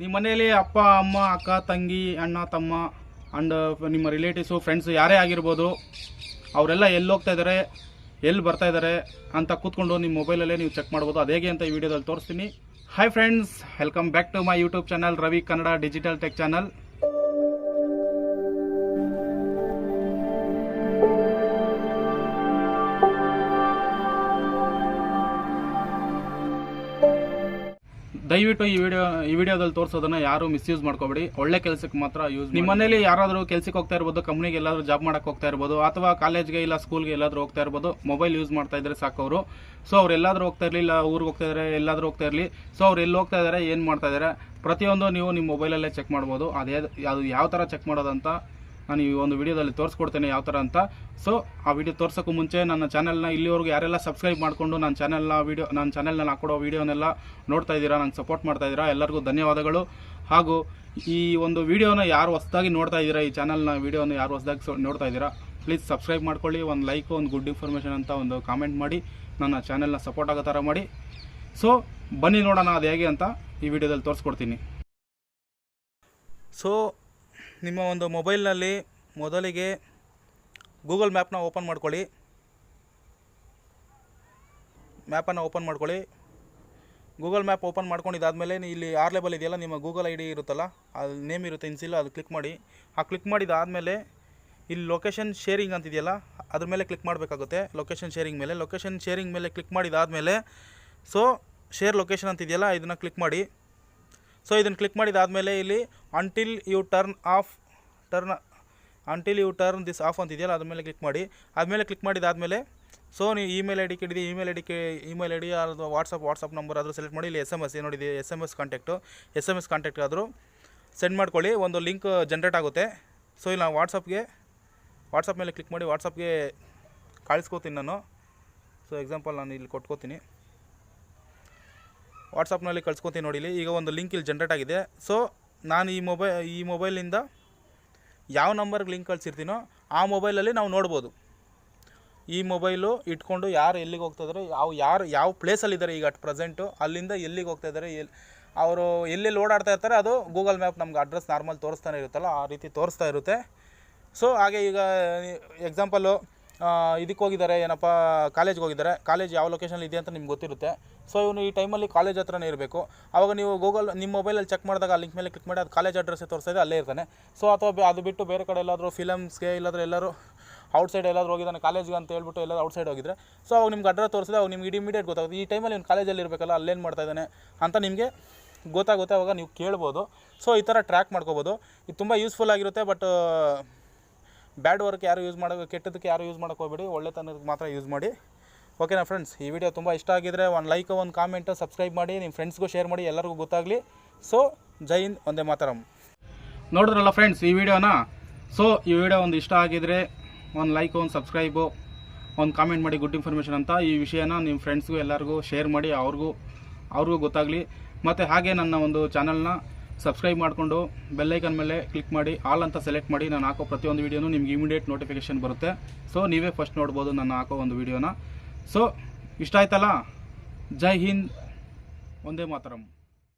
ನಿಮ್ಮ ಮನೆಯಲ್ಲಿ ಅಪ್ಪ, ಅಮ್ಮ, ಅಕ್ಕ, ತಂಗಿ, ಅಣ್ಣ, ತಮ್ಮ ಅಂಡ್ ನಿಮ್ಮ ರಿಲೇಟಿವ್ಸು ಫ್ರೆಂಡ್ಸು ಯಾರೇ ಆಗಿರ್ಬೋದು, ಅವರೆಲ್ಲ ಎಲ್ಲಿ ಹೋಗ್ತಾ ಇದ್ದಾರೆ, ಎಲ್ಲಿ ಬರ್ತಾ ಇದ್ದಾರೆ ಅಂತ ಕೂತ್ಕೊಂಡು ನಿಮ್ಮ ಮೊಬೈಲಲ್ಲೇ ನೀವು ಚೆಕ್ ಮಾಡ್ಬೋದು. ಅದೇಗೆ ಅಂತ ಈ ವಿಡಿಯೋದಲ್ಲಿ ತೋರಿಸ್ತೀನಿ. Hi friends welcome back to my YouTube channel Ravi Kannada digital tech channel ದಯವಿಟ್ಟು ಈ ವಿಡಿಯೋ, ಈ ವಿಡಿಯೋದಲ್ಲಿ ತೋರಿಸೋದನ್ನ ಯಾರು ಮಿಸ್ಯೂಸ್ ಮಾಡ್ಕೋಬೇಡಿ. ಒಳ್ಳೆ ಕೆಲಸಕ್ಕೆ ಮಾತ್ರ ಯೂಸ್ ನಿಮ್ಮ ಮನೇಲಿ ಯಾರಾದರೂ ಕೆಲಸಕ್ಕೆ ಹೋಗ್ತಾ ಇರ್ಬೋದು ಕಂಪ್ನಿಗೆ ಎಲ್ಲಾದರೂ ಜಾಬ್ ಮಾಡಕ್ಕೆ ಹೋಗ್ತಾ ಇರ್ಬೋದು, ಅಥವಾ ಕಾಲೇಜ್ಗೆ ಇಲ್ಲ ಸ್ಕೂಲ್ಗೆ ಎಲ್ಲಾದರೂ ಹೋಗ್ತಾ ಇರ್ಬೋದು ಮೊಬೈಲ್ ಯೂಸ್ ಮಾಡ್ತಾ ಇದ್ರೆ ಸಾಕು ಅವರು. ಸೊ ಅವ್ರು ಎಲ್ಲಾದರೂ ಹೋಗ್ತಾ ಇರಲಿ ಇಲ್ಲ ಊರಿಗೆ ಹೋಗ್ತಾ ಇದ್ದಾರೆ ಎಲ್ಲಾದರೂ ಹೋಗ್ತಾ ಇರಲಿ. ಸೊ ಅವ್ರು ಎಲ್ಲಿ ಹೋಗ್ತಾ ಇದ್ದಾರೆ ಏನು ಮಾಡ್ತಾ ಇದ್ದಾರೆ ಪ್ರತಿಯೊಂದು ನೀವು ನಿಮ್ಮ ಮೊಬೈಲಲ್ಲೇ ಚೆಕ್ ಮಾಡ್ಬೋದು. ಅದೇ, ಅದು ಯಾವ ಥರ ಚೆಕ್ ಮಾಡೋದಂತ ನಾನು ಈ ಒಂದು ವಿಡಿಯೋದಲ್ಲಿ ತೋರಿಸ್ಕೊಡ್ತೇನೆ ಯಾವ ಥರ ಅಂತ. ಸೊ ಆ ವಿಡಿಯೋ ತೋರ್ಸೋಕ್ಕೂ ಮುಂಚೆ ನನ್ನ ಚಾನಲ್ನ ಇಲ್ಲಿವರೆಗೂ ಯಾರೆಲ್ಲ ಸಬ್ಸ್ಕ್ರೈಬ್ ಮಾಡಿಕೊಂಡು ನನ್ನ ಚಾನಲ್ನ ವಿಡಿಯೋ, ನನ್ನ ಚಾನಲ್ನಲ್ಲಿ ಹಾಕೊಡೋ ವೀಡಿಯೋನೆಲ್ಲ ನೋಡ್ತಾ ಇದ್ದೀರಾ, ನಂಗೆ ಸಪೋರ್ಟ್ ಮಾಡ್ತಾ ಇದ್ದೀರಾ, ಎಲ್ಲರಿಗೂ ಧನ್ಯವಾದಗಳು. ಹಾಗೂ ಈ ಒಂದು ವಿಡಿಯೋನ ಯಾರು ಹೊಸದಾಗಿ ನೋಡ್ತಾ ಇದ್ದೀರಾ, ಈ ಚಾನಲ್ನ ವಿಡಿಯೋನ ಯಾರು ಹೊಸದಾಗಿ ನೋಡ್ತಾ ಇದ್ದೀರಾ ಪ್ಲೀಸ್ ಸಬ್ಸ್ಕ್ರೈಬ್ ಮಾಡ್ಕೊಳ್ಳಿ, ಒಂದು ಲೈಕ್ ಒಂದು ಗುಡ್ ಇನ್ಫಾರ್ಮೇಷನ್ ಅಂತ ಒಂದು ಕಾಮೆಂಟ್ ಮಾಡಿ, ನನ್ನ ಚಾನಲ್ನ ಸಪೋರ್ಟ್ ಆಗೋ ಥರ ಮಾಡಿ. ಸೊ ಬನ್ನಿ ನೋಡೋಣ ಅದು ಹೇಗೆ ಅಂತ ಈ ವಿಡಿಯೋದಲ್ಲಿ ತೋರಿಸ್ಕೊಡ್ತೀನಿ. ಸೊ ನಿಮ್ಮ ಒಂದು ಮೊಬೈಲ್ನಲ್ಲಿ ಮೊದಲಿಗೆ ಗೂಗಲ್ ಮ್ಯಾಪ್ನ ಓಪನ್ ಮಾಡ್ಕೊಳ್ಳಿ. ಮ್ಯಾಪನ್ನು ಓಪನ್ ಮಾಡ್ಕೊಳ್ಳಿ. ಗೂಗಲ್ ಮ್ಯಾಪ್ ಓಪನ್ ಮಾಡ್ಕೊಂಡಿದ್ದಾದಮೇಲೆ ಇಲ್ಲಿ ಆರ್ ಲೆಬಲ್ ಇದೆಯಲ್ಲ, ನಿಮ್ಮ ಗೂಗಲ್ ಐ ಡಿ ಇರುತ್ತಲ್ಲ, ಅದು ನೇಮ್ ಇರುತ್ತೆ, ಇನ್ಸಿಲ್, ಅದು ಕ್ಲಿಕ್ ಮಾಡಿ. ಆ ಕ್ಲಿಕ್ ಮಾಡಿದಾದಮೇಲೆ ಇಲ್ಲಿ ಲೊಕೇಶನ್ ಶೇರಿಂಗ್ ಅಂತಿದೆಯಲ್ಲ, ಅದ್ರ ಮೇಲೆ ಕ್ಲಿಕ್ ಮಾಡಬೇಕಾಗುತ್ತೆ. ಲೊಕೇಶನ್ ಶೇರಿಂಗ್ ಮೇಲೆ, ಲೊಕೇಶನ್ ಶೇರಿಂಗ್ ಮೇಲೆ ಕ್ಲಿಕ್ ಮಾಡಿದಾದಮೇಲೆ, ಸೊ, ಶೇರ್ ಲೊಕೇಶನ್ ಅಂತಿದೆಯಲ್ಲ, ಇದನ್ನು ಕ್ಲಿಕ್ ಮಾಡಿ. ಸೊ, ಇದನ್ನು ಕ್ಲಿಕ್ ಮಾಡಿದಾದಮೇಲೆ ಇಲ್ಲಿ until you turn off turn until you turn this off ಅಂತಿದೆಯಲ್ಲ ಅದ್ರ ಮೇಲೆ ಕ್ಲಿಕ್ ಮಾಡಿ. ಆದಮೇಲೆ ಕ್ಲಿಕ್ ಮಾಡಿದಾದಮೇಲೆ ಸೊ ನೀವು ಇಮೇಲ್ ಐ ಡಿ ಕೇಳಿದೆ email I D email I D ಅದು ವಾಟ್ಸಪ್ ವಾಟ್ಸಪ್ ನಂಬರ್ ಆದರೂ ಸೆಲೆಕ್ಟ್ ಮಾಡಿ, ಇಲ್ಲಿ ಎಸ್ ಎಂ ಎಸ್ ನೋಡಿದೆ S M S contact S M S contact ಆದರೂ ಸೆಂಡ್ ಮಾಡ್ಕೊಳ್ಳಿ, ಒಂದು ಲಿಂಕ್ ಜನ್ರೇಟ್ ಆಗುತ್ತೆ. ಸೊ ಇಲ್ಲಿ ನಾವು ವಾಟ್ಸಪ್ಗೆ ವಾಟ್ಸಪ್ ಮೇಲೆ ಕ್ಲಿಕ್ ಮಾಡಿ ವಾಟ್ಸಪ್ಗೆ ಕಳಿಸ್ಕೋತೀನಿ ನಾನು. ಸೊ ಎಕ್ಸಾಂಪಲ್ ನಾನು ಇಲ್ಲಿ ಕೊಟ್ಕೋತೀನಿ. ವಾಟ್ಸಪ್ನಲ್ಲಿ ಕಳ್ಸ್ಕೊತೀನಿ ನೋಡಿಲಿ ಈಗ ಒಂದು ಲಿಂಕ್ ಇಲ್ಲಿ ಜನ್ರೇಟ್ ಆಗಿದೆ. ಸೊ ನಾನು ಈ ಮೊಬೈಲ್, ಈ ಮೊಬೈಲಿಂದ ಯಾವ ನಂಬರ್ಗೆ ಲಿಂಕ್ ಕಳಿಸಿರ್ತೀನೋ ಆ ಮೊಬೈಲಲ್ಲಿ ನಾವು ನೋಡ್ಬೋದು. ಈ ಮೊಬೈಲು ಇಟ್ಕೊಂಡು ಯಾರು ಎಲ್ಲಿಗೆ ಹೋಗ್ತಾ ಇದ್ದಾರೆ ಯಾವ, ಯಾರು, ಯಾವ ಪ್ಲೇಸಲ್ಲಿದ್ದಾರೆ ಈಗ ಅಟ್ ಪ್ರೆಸೆಂಟು, ಅಲ್ಲಿಂದ ಎಲ್ಲಿಗೆ ಹೋಗ್ತಾ ಇದ್ದಾರೆ ಎಲ್ಲಿ ಅವರು ಎಲ್ಲೆಲ್ಲಿ ಓಡಾಡ್ತಾ ಇರ್ತಾರೆ ಅದು ಗೂಗಲ್ ಮ್ಯಾಪ್ ನಮ್ಗೆ ಅಡ್ರೆಸ್ ನಾರ್ಮಲ್ ತೋರಿಸ್ತಾನೆ ಇರುತ್ತಲ್ಲ, ಆ ರೀತಿ ತೋರಿಸ್ತಾ ಇರುತ್ತೆ. ಸೊ ಹಾಗೆ ಈಗ ಎಕ್ಸಾಂಪಲ್ಲು ಇದಕ್ಕೆ ಹೋಗಿದ್ದಾರೆ, ಏನಪ್ಪ, ಕಾಲೇಜ್ಗೆ ಹೋಗಿದ್ದಾರೆ. ಕಾಲೇಜ್ ಯಾವ ಲೊಕೇಶನ್ ಇದೆ ಅಂತ ನಿಮ್ಗೆ ಗೊತ್ತಿರುತ್ತೆ. ಸೊ ಇವನು ಈ ಟೈಮಲ್ಲಿ ಕಾಲೇಜ್ ಹತ್ರನೇ ಇರಬೇಕು. ಆವಾಗ ನೀವು ಗೂಗಲ್ ನಿಮ್ಮ ಮೊಬೈಲಲ್ಲಿ ಚೆಕ್ ಮಾಡಿದಾಗ ಆ ಲಿಂಕ್ ಮೇಲೆ ಕ್ಲಿಕ್ ಮಾಡಿ, ಅದು ಕಾಲೇಜ್ ಅಡ್ರೆಸ್ಸೇ ತೋರಿಸ್ತಾ ಇದೆ ಅಲ್ಲೇ ಇರ್ತಾನೆ. ಸೊ ಅಥವಾ ಅದು ಬಿಟ್ಟು ಬೇರೆ ಕಡೆ ಎಲ್ಲಾದರೂ ಫಿಲಮ್ಸ್ಗೆ ಇಲ್ಲಾದರೂ ಎಲ್ಲರೂ ಔಟ್ಸೈಡ್ ಎಲ್ಲಾದರೂ ಹೋಗಿದ್ದಾನೆ, ಕಾಲೇಜ್ಗೆ ಅಂತ ಹೇಳ್ಬಿಟ್ಟು ಎಲ್ಲಾದರೂ ಔಟ್ಸೈಡ್ ಹೋಗಿದ್ರೆ. ಸೊ ಅವಾಗ ನಿಮ್ಗೆ ಅಡ್ರೆಸ್ ತೋರಿಸಿದೆ ಅವಾಗ ನಿಮ್ಗೆ ಇಮಿಡಿಯೇಟ್ ಗೊತ್ತಾಗುತ್ತೆ. ಈ ಟೈಮಲ್ಲಿ ಇವ್ನು ಕಾಲೇಜಲ್ಲಿ ಇರಬೇಕಲ್ಲ ಅಲ್ಲೇನು ಮಾಡ್ತಾ ಇದ್ದಾನೆ ಅಂತ ನಿಮಗೆ ಗೊತ್ತಾಗುತ್ತೆ, ಅವಾಗ ನೀವು ಕೇಳ್ಬೋದು. ಸೊ ಈ ಥರ ಟ್ರ್ಯಾಕ್ ಮಾಡ್ಕೋಬೋದು. ಇದು ತುಂಬ ಯೂಸ್ಫುಲ್ ಆಗಿರುತ್ತೆ ಬಟ್ ಬ್ಯಾಡ್ ವರ್ಕ್ ಯಾರು ಯೂಸ್ ಮಾಡೋ ಕೆಟ್ಟದಕ್ಕೆ ಯಾರು ಯೂಸ್ ಮಾಡೋಕೆ ಹೋಗಬೇಡಿ ಒಳ್ಳೆತನಕ್ಕೆ ಮಾತ್ರ ಯೂಸ್ ಮಾಡಿ. ಓಕೆನಾ ಫ್ರೆಂಡ್ಸ್ ಈ ವಿಡಿಯೋ ತುಂಬ ಇಷ್ಟ ಆಗಿದ್ರೆ ಒಂದು ಲೈಕ್ ಒಂದು ಕಾಮೆಂಟು ಸಬ್ಸ್ಕ್ರೈಬ್ ಮಾಡಿ ನಿಮ್ಮ ಫ್ರೆಂಡ್ಸ್ಗೂ ಶೇರ್ ಮಾಡಿ, ಎಲ್ಲರಿಗೂ ಗೊತ್ತಾಗಲಿ. ಸೊ ಜೈ ಹಿಂದ್, ಒಂದೇ ಮಾತರಂ. ನೋಡಿದ್ರಲ್ಲ ಫ್ರೆಂಡ್ಸ್ ಈ ವಿಡಿಯೋನ ಸೊ ಈ ವಿಡಿಯೋ ಒಂದು ಇಷ್ಟ ಆಗಿದ್ರೆ ಒಂದು ಲೈಕ್ ಒಂದು ಸಬ್ಸ್ಕ್ರೈಬು ಒಂದು ಕಾಮೆಂಟ್ ಮಾಡಿ ಗುಡ್ ಇನ್ಫಾರ್ಮೇಷನ್ ಅಂತ ಈ ವಿಷಯನ ನಿಮ್ಮ ಫ್ರೆಂಡ್ಸ್ಗೂ ಎಲ್ಲರಿಗೂ ಶೇರ್ ಮಾಡಿ, ಅವ್ರಿಗೂ ಅವ್ರಿಗೂ ಗೊತ್ತಾಗಲಿ. ಮತ್ತು ಹಾಗೆ ನನ್ನ ಒಂದು ಚಾನಲ್ನ ಸಬ್ಸ್ಕ್ರೈಬ್ ಮಾಡಿಕೊಂಡು ಬೆಲ್ಲೈಕನ್ ಮೇಲೆ ಕ್ಲಿಕ್ ಮಾಡಿ ಆಲ್ ಅಂತ ಸೆಲೆಕ್ಟ್ ಮಾಡಿ ನಾನು ಹಾಕೋ ಪ್ರತಿಯೊಂದು ವೀಡಿಯೋನು ನಿಮ್ಗೆ ಇಮಿಡಿಯೇಟ್ ನೋಟಿಫಿಕೇಶನ್ ಬರುತ್ತೆ. ಸೊ ನೀವೇ ಫಸ್ಟ್ ನೋಡ್ಬೋದು ನಾನು ಹಾಕೋ ಒಂದು ವೀಡಿಯೋನ ಸೊ ಇಷ್ಟ ಆಯ್ತಲ್ಲ? ಜೈ ಹಿಂದ್. ಒಂದೇ ಮಾತರಂ.